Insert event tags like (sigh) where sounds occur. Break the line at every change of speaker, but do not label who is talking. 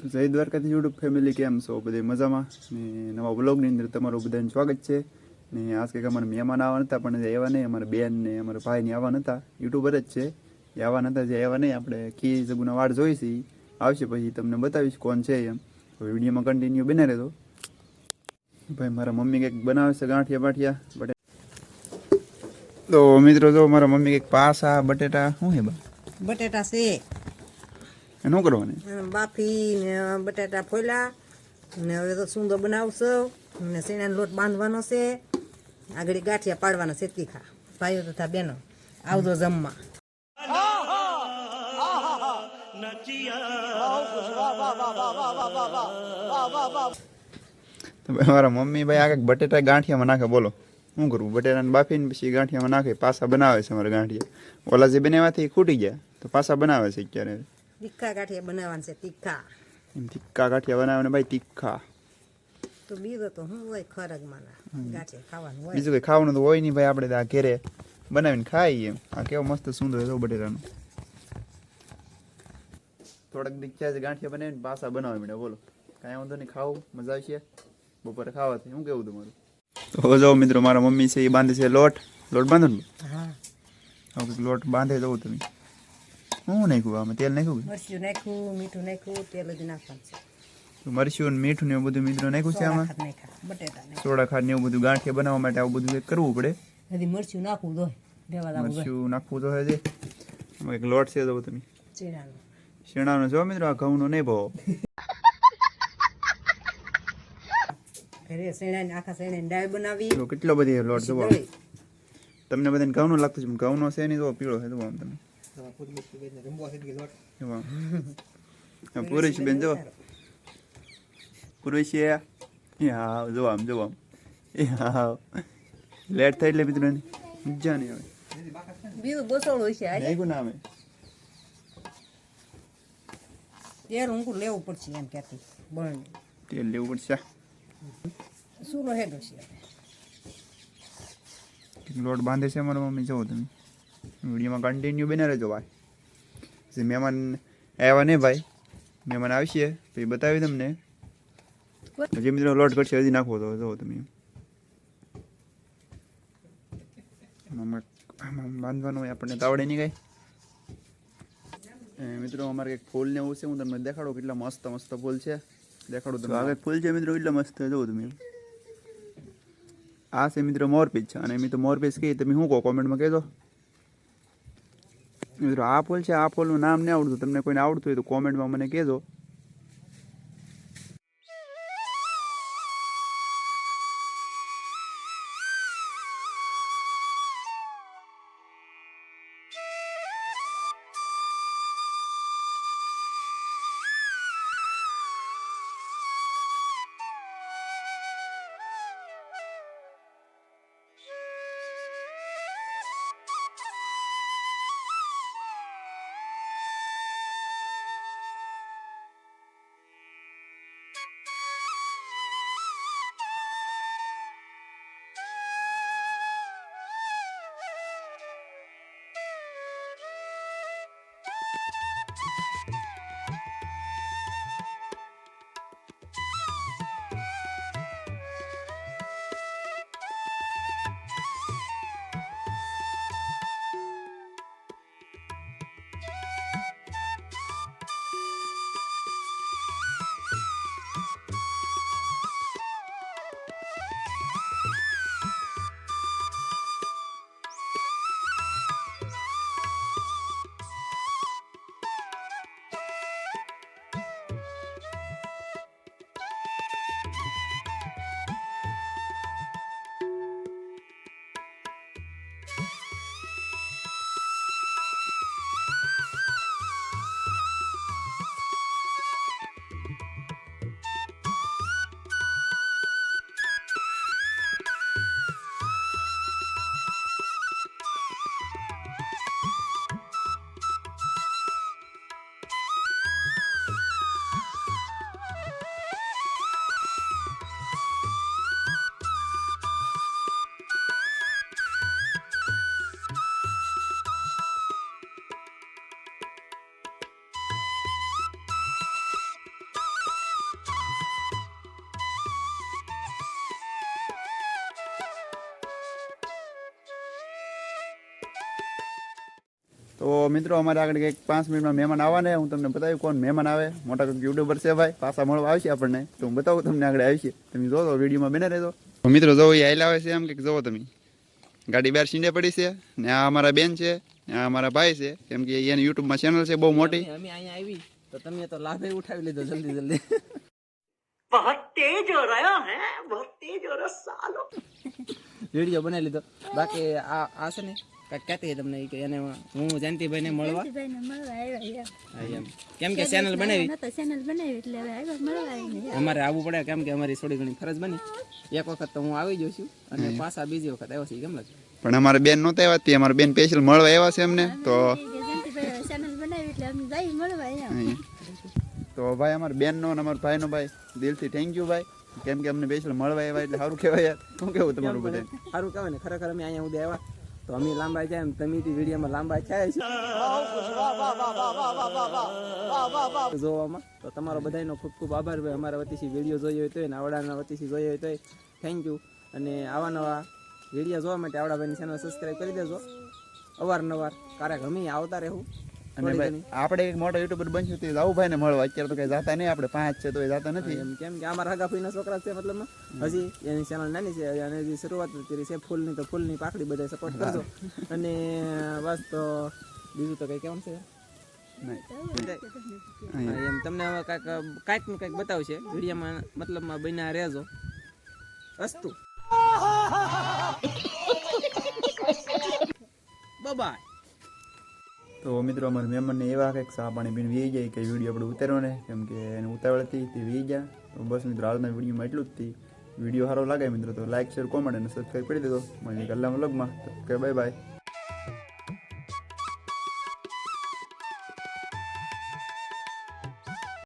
તો જય દ્વારકાથી યુટ્યુબ ફેમિલી, કેમ છો બધી મજામાં? ને નવા બ્લોગની અંદર તમારું બધાને સ્વાગત છે. ને આજ કંઈક અમારા મહેમાન આવવા નતા પણ આવ્યા નહીં. અમારા બેન ને અમારા ભાઈને આવવા નતા યુટ્યુબર જ છે. એ આવવા નતા જે આવ્યા નહીં. આપણે કી જગુના વાળ જોઈશી આવશે પછી તમને બતાવીશ કોણ છે એમ. હવે વિડીયોમાં કન્ટિન્યુ બને રહેતો ભાઈ, મારા મમ્મી કંઈક બનાવે છે ગાંઠિયા બાઠિયા બટે તો મિત્રો, જો મારા મમ્મી કંઈક પાસા, બટેટા, શું છે
બટેટા છે.
શું કરવાની?
બાફી ને બટેટા ફોલ્યા ને હવે તો સુંદર બનાવશો ને શેણાનો લોટ બાંધવાનો છે. આગળ ગાંઠિયા પાડવાના છે તીખા. ભાઈઓ તથા બહેનો આવજો જમવા.
મારા મમ્મી ભાઈ આગળ બટેટા ગાંઠિયામાં નાખે બોલો. શું કરવું? બટેટાને બાફીને પછી ગાંઠિયામાં નાખે પાછા બનાવે છે મારા ગાંઠિયા. ઓલા જે બનાવવાથી ખૂટી ગયા તો પાછા બનાવે છે અત્યારે.
તીખા ગાંઠિયા બનાવવાના છે તીખા
એમ તીખા ગાંઠિયા બનાવે ભાઈ તીખા
તો બીજો તો શું હોય ખરગમાંના ગાંઠિયા ખાવાનું હોય.
બીજું કંઈ ખાવાનું તો હોય નહીં ભાઈ આપણે આ ઘેરે બનાવીને ખાઈએ એમ. આ કેવો મસ્ત સુંદર હતો બટેટાનું. થોડાક દીખ્યા છે ગાંઠિયા બનાવીને પાછા બનાવી મળ્યા બોલો. કાંઈ વાંધો નહીં ખાવું મજા આવશે. બપોરે ખાવાથી શું કેવું તમારું? તો જો મિત્રો મારા મમ્મી છે એ બાંધે છે લોટ. લોટ બાંધો ને?
હા.
લોટ બાંધે જવું તમે. શું નાખ્યું આમાં તેલ નાખ્યું
મરચું નાખ્યું મીઠું નાખ્યું તેલ જ નાખવાનું છે.
મરચું ને મીઠું ને એવું બધું મિત્રો નાખ્યું છે આમાં?
બટેટા
સોડા ખાંડ ને એવું બધું ગાંઠિયા બનાવવા માટે આવું બધું કરવું પડે?
હજી મરચું નાખવું દોય
મરચું નાખવું તો હજી. એક લોટ છે તો તમે. શેણાનો જો મિત્રો આ ઘઉંનો નહીં ભાવ.
ઘરે શેણાની આખા શેણાની દાળ બનાવી.
કેટલો બધી લોટ જોવા. તમને બધાને ઘઉંનો લાગતું છે ઘઉં ઘઉંનો છે નહીં તો પીળો છે તો આમ તમે? પૂરેશ બેન જો પૂરેશ એ હા જો આમ જો આમ એ હા લેટ થાય એટલે મિત્રો મજા નહીં આવે
બીજું બસોડું છે
નાખ્યું નામે
તેલ ઊંકું લેવું પડશે એમ કહેતી બળને
તેલ લેવું પડશે
સૂરો હેડો છે
લોટ બાંધે છે મારા મમ્મી જોવો તમે વિડીયોમાં કન્ટિન્યુ બને રહેજો ભાઈ. જે મહેમાન આવ્યા ને ભાઈ મહેમાન આવશે પછી બતાવી તમને. હજી મિત્રો લોટ કરશે હજી નાખવો તો જો તમે. બાંધવાનું હોય આપણને તાવડે નહીં કાંઈ. મિત્રો અમારે કંઈક ફૂલ ને એવું છે હું તમને દેખાડું કેટલા મસ્ત મસ્ત ફૂલ છે. દેખાડું તમને. આગળ ફૂલ છે મિત્રો કેટલા મસ્ત જોવો તમે. આ છે મિત્રો મોરપીચ છે અને મિત્રો મોરપીચ કહી તમે શું કહો કોમેન્ટમાં કહેજો. મિત્રો, આ પોલ છે, આ ફૂલનું નામ નહીં આવડતું. તમને કોઈને આવડતું હોય તો કોમેન્ટમાં મને કહેજો. તો મિત્રો અમારે આગળ કંઈક પાંચ મિનિટમાં મહેમાન આવવાને હું તમને બતાવ્યું કોણ મહેમાન આવે. મોટા કંઈક યુટ્યુબર છે ભાઈ. પાછા મળવા આવશે આપણને. તો હું બતાવું તમને આગળ આવશે તમે જો તો વિડીયોમાં બને રહેજો. મિત્રો જો એ આયેલા આવે છે એમ કંઈક. જોવો તમે. ગાડી બહાર સીંડે પડી છે. ને આ અમારા બેન છે. આ અમારા ભાઈ છે. કેમ કે એની યુટ્યુબમાં ચેનલ છે બહુ મોટી.
અમે અહીંયા આવી. તો તમે તો લાભે ઉઠાવી લીધો જલ્દી જલ્દી.
બહુત તેજ હો રહ્યા હે બહુત તેજ હો રહ્યા સાલો
વિડિયો બનાવી લીધો. બાકી આ આ છે ને કાંઈક કહેતી તમને કે એને હું જયંતિભાઈને મળવા? એમ. કેમ કે ચેનલ બનાવી?
ચેનલ બનાવી એટલે હવે મળવા
અમારે આવવું પડે કેમ કે અમારી થોડી ઘણી ફરજ બની. એક વખત તો હું આવી જઉં છું અને પાછા બીજી વખત આવ્યો છું કેમ લાગે?
પણ અમારે બેન નહોતા આવ્યા તે અમારા બેન સ્પેશિયલ મળવા આવ્યા છે એમને તો
ચેનલ બનાવી એટલે અમે જઈ મળવા
તો ભાઈ અમારા બેનનો અને અમારા ભાઈનો ભાઈ દિલથી થેન્ક યુ ભાઈ. કેમ કે અમને સ્પેશિયલ મળવા આવ્યા એટલે સારું કહેવાય યાર. શું કેવું તમારું બધા
સારું કહેવાય ને ખરેખર અમે અહીંયા સુધી આવ્યા. તો અમે લાંબા જાય એમ તમે વિડીયોમાં લાંબા થાય છે. જોવામાં. તો તમારો બધાનો ખૂબ ખૂબ આભાર ભાઈ. અમારા વતીથી વીડિયો જોયો હોય તો આવડાના વતીથી જોયો હોય તો થેન્ક યુ અને આવા નવા વીડિયો જોવા માટે આવડાભાઈની ચેનલ સબસ્ક્રાઈબ કરી દેજો. અવારનવાર. ક્યારેક અમે આવતા રહેવું
અને ભાઈ આપણે એક મોટો યુટ્યુબર બનશું તે જાવું ભાઈ ને મળવા. અત્યારે તો કઈ જાતા નહીં આપણે પાંચ છે તો એ જાતા નથી.
એમ કેમ કે અમારા હગા ફઈના છોકરા છે મતલબ હજી એની ચેનલ નાની છે અને હજી શરૂઆત કરી છે ફૂલની તો ફૂલની પાકડી બધા સપોર્ટ કરજો. અને બસ તો બીજું તો કઈ કેમ છે? એમ તમને હવે કાંઈક કાંઈકનું કાંઈક બતાવશે. વિડીયોમાં મતલબમાં બન્યા રહેજો. અસ્તુ. (laughs) બાય
તો મિત્રો અમારા મહેમાનને એવા કંઈક ચા પાણી પીને વી જાય કે વીડિયો આપણે ઉતાર્યો ને, કેમ કે એને ઉતાવળ તે વી ગયા. બસ મિત્રો આજના વિડીયોમાં એટલું જ હતી વીડિયો સારો લાગે મિત્રો, તો લાઇક શેર કોમેન્ટ અને સબસ્ક્રાઈબ કરી દેજો. મને કલામ લગમાં કે બાય બાય